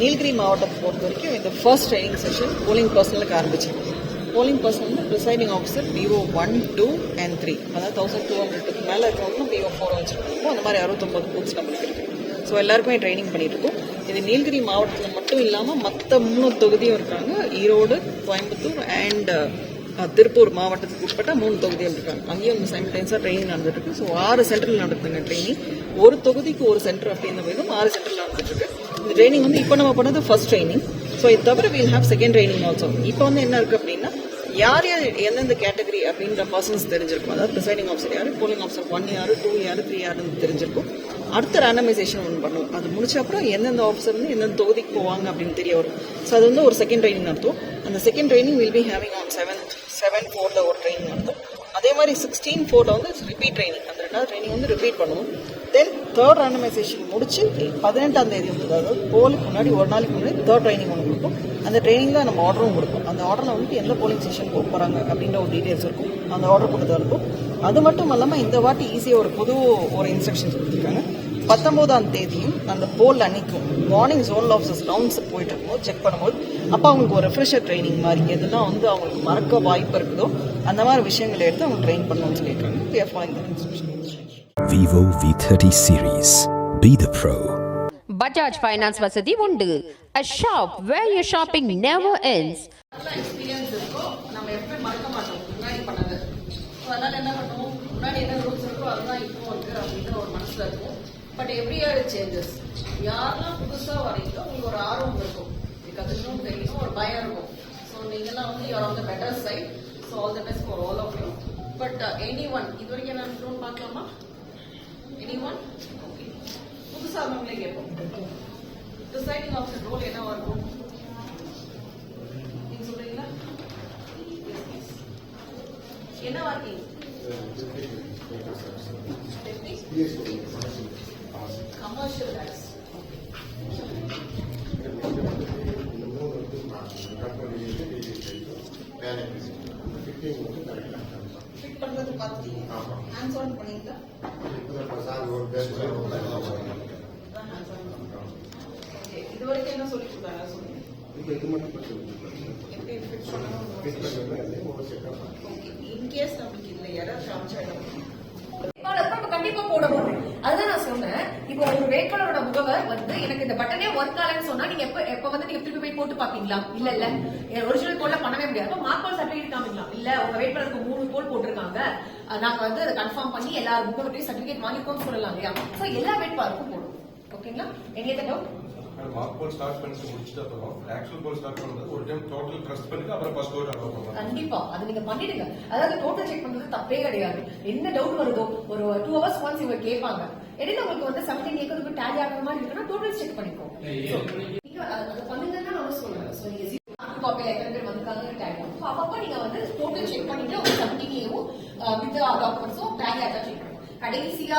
நீலகிரி மாவட்டத்தை பொறுத்த வரைக்கும் இந்த ஃபர்ஸ்ட் ட்ரைனிங் செஷன் போலிங் பர்சனலுக்கு ஆரம்பிச்சிருக்கு போலிங் பர்சன் வந்து presiding officer PO one two and three அதாவது தௌசண்ட் டூ ஹண்ட்ரடுக்கு மேலே இருக்கவங்களும் பிஓ ஃபோர் வச்சுருக்கோம் அந்த மாதிரி அறுபத்தொம்பது பூத்ஸ் நம்மளுக்கு இருக்குது ஸோ எல்லாருக்குமே ட்ரைனிங் பண்ணியிருக்கோம் இது நீலகிரி மாவட்டத்தில் மட்டும் இல்லாமல் மற்ற மூணு தொகுதியும் இருக்காங்க. ஈரோடு கோயம்புத்தூர் அண்ட் திருப்பூர் மாவட்டத்துக்கு உட்பட்ட மூணு தொகுதிகள் இருக்காங்க. அங்கேயும் வந்து சைமல்டேன்ஸாக ட்ரைனிங் நடந்துட்டு இருக்கு. ஸோ ஆறு சென்டரில் நடத்துங்க ட்ரைனிங் ஒரு தொகுதிக்கு ஒரு சென்டர் அப்படின்ற விதம் ஆறு சென்டரில் நடந்துட்டு இருக்கு. இந்த ட்ரைனிங் வந்து இப்போ நம்ம பண்ணது ஃபர்ஸ்ட் ட்ரைனிங் ஸோ இது தவிர will have second training also இப்போ வந்து என்ன இருக்குது அப்படின்னா யார் யார் எந்தெந்த கேட்டகரி அப்படின்ற பர்சன்ஸ் தெரிஞ்சிருக்கும். அதாவது ப்ரிசைடிங் ஆஃபீஸர் யார் போலிங் ஆஃபீஸர் ஒன் யார் டூ யார் த்ரீ யாருன்னு தெரிஞ்சிருக்கும். அடுத்த ரேண்டமைசேஷன் ஒன்று பண்ணுவோம். அது முடிச்ச அப்புறம் எந்தெந்த ஆஃபீஸர் வந்து எந்தெந்த தொகுதிக்கு போவாங்க அப்படின்னு தெரிய வரும். ஸோ அது வந்து ஒரு செகண்ட் ட்ரைனிங் நடத்துவோம். அந்த second training will be having on seven seven ஃபோரில் ஒரு ட்ரைனிங் நடத்தும். அதே மாதிரி சிக்ஸ்டீன் ஃபோரில் வந்து ரிப்பீட் ட்ரைனிங் அந்த ரெண்டாவது ட்ரைனிங் வந்து ரிப்பீட் பண்ணுவோம். தென் தேர்ட் ரேண்டமைசேஷன் முடிச்சு பதினெட்டாம் தேதி வந்து அதாவது போலுக்கு முன்னாடி ஒரு நாளைக்கு முன்னாடி தேர்ட் ட்ரைனிங் ஒன்று கொடுப்போம். அந்த ட்ரைனிங்கில் நம்ம ஆர்டரும் கொடுப்போம். அந்த ஆர்டரில் வந்துட்டு எந்த போலிங் ஸ்டேஷன் போக போகிறாங்க அப்படின்ற ஒரு டீட்டெயில்ஸ் இருக்கும். அந்த ஆர்டர் கொடுத்து இருக்கும். அது மட்டும் இல்லாமல் இந்த வாட்டி ஈஸியாக ஒரு புது ஒரு இன்ஸ்ட்ரக்ஷன்ஸ் கொடுத்துருக்காங்க. பத்தொம்போதாம் தேதியும் அந்த போல் அன்னைக்கும் மார்னிங் ஜோனல் ஆஃபீஸஸ் ரவுண்ட்ஸ் போயிட்டு இருக்கும்போது செக் பண்ணும்போது அப்போ அவங்களுக்கு ஒரு ரெஃப்ரெஷர் ட்ரைனிங் மாதிரி எதுலாம் வந்து அவங்களுக்கு மறக்க வாய்ப்பு இருக்குதோ அந்த மாதிரி விஷயங்களை எடுத்து அவங்க ட்ரெயின் பண்ணணும்னு சொல்லியிருக்காங்க. We are instruction instructions. Vivo V30 series. Be the pro. Bajaj finance வசதி உண்டு a shop where your shopping never ends நல்ல எக்ஸ்பீரியன்ஸ் இருக்கோ நம்ம எப்பவுமே மறக்க மாட்டோம் முன்னாடி பண்ணது ஸோ அதனால என்ன பண்ணுவோம் முன்னாடி என்ன ரூல்ஸ் இருக்கோ அதுதான் இப்போ இருக்கு அப்படின்னு ஒரு மனசுல இருக்கும் பட் எவ்ரி இயர் சேஞ்சஸ் யாரெல்லாம் புதுசா வரீங்களோ உங்களுக்கு ஒரு ஆர்வம் இருக்கும் இது கற்றுக்கணும் தெரியணும் ஒரு பயம் இருக்கும் ஸோ நீங்கெல்லாம் வந்து you are on the better side so all the best for all of you but any one இது வரைக்கும் என்ன ட்ரோன் பார்க்கலாமா எனி ஒன் ஓகே புதுசா அவங்களே கேட்போம். டிசைடிங் ஆஃப் ரோல் என்னவா இருக்கும்? நீங்க சொல்றீங்களா. என்னவா இருக்கீங்க கமர்ஷியல் டேக்ஸ் ஃபிட் பண்றது பார்த்துட்டீங்க. ஹேண்ட்ஸ் ஆன் பண்ணீங்களா ஓகே இது வரைக்கும் என்ன சொல்லி கொடுத்தாங்க சொல்லுங்க எப்படி ஃபிட் பண்ணணும் ஓகே இன்கேஸ் நம்மளுக்கு இதுல கண்டிப்பா போடணும் அதுதான் நான் சொன்னேன் இப்போ ஒரு வேட்பாளரோட முகவர் வந்து எனக்கு இந்த பட்டனே ஒர்க் ஆகலன்னு சொன்னா நீங்க எப்ப எப்ப வந்து நீங்க திருப்பி போய் போட்டு பாப்பீங்களா இல்ல இல்ல. ஒரிஜினல் போல பண்ணவே முடியாது. அப்ப சர்டிபிகேட் காமிக்கலாம். இல்ல உங்க வேட்பாளருக்கு மூணு போல் போட்டிருக்காங்க. நாங்க வந்து அதை கன்ஃபார்ம் பண்ணி எல்லா முகவர்கிட்டையும் சர்டிபிகேட் வாங்கிக்கோன்னு சொல்லலாம் இல்லையா? சோ எல்லா வேட்பாளருக்கும் போடும் ஓகேங்களா any doubt mark poll start பண்ணிட்டு முடிச்சுட்டு அப்புறம் ஆக்சுவல் போல் ஸ்டார்ட் பண்ணுறது ஒரு டைம் டோட்டல் ட்ரஸ்ட் பண்ணிட்டு அப்புறம் ஃபர்ஸ்ட் ஓவர் அலோவ் பண்ணலாம். கண்டிப்பா. அது நீங்க பண்ணிடுங்க. அதாவது டோட்டல் செக் பண்றது தப்பே கிடையாது. என்ன டவுட் வருதோ ஒரு டூ ஹவர்ஸ் ஒன்ஸ் இவங்க கேட்பாங்க இடையில உங்களுக்கு வந்து செவன்டீன் ஏக்கருக்கு டேலி ஆகிற மாதிரி இருக்குன்னா டோட்டல் செக் பண்ணிக்கோ. நீங்க அது பண்ணுங்கன்னா நான் சொல்றேன். ஸோ நீங்க காப்பியில் எத்தனை பேர் வந்திருக்காங்க டேலி ஆகும் அப்பப்ப நீங்க வந்து டோட்டல் செக் பண்ணிட்டு உங்க செவன்டீனையும் வித் டாக்குமெண்ட்ஸும் டேலி ஆகா செக் பண்ணுங்க. கடைசியா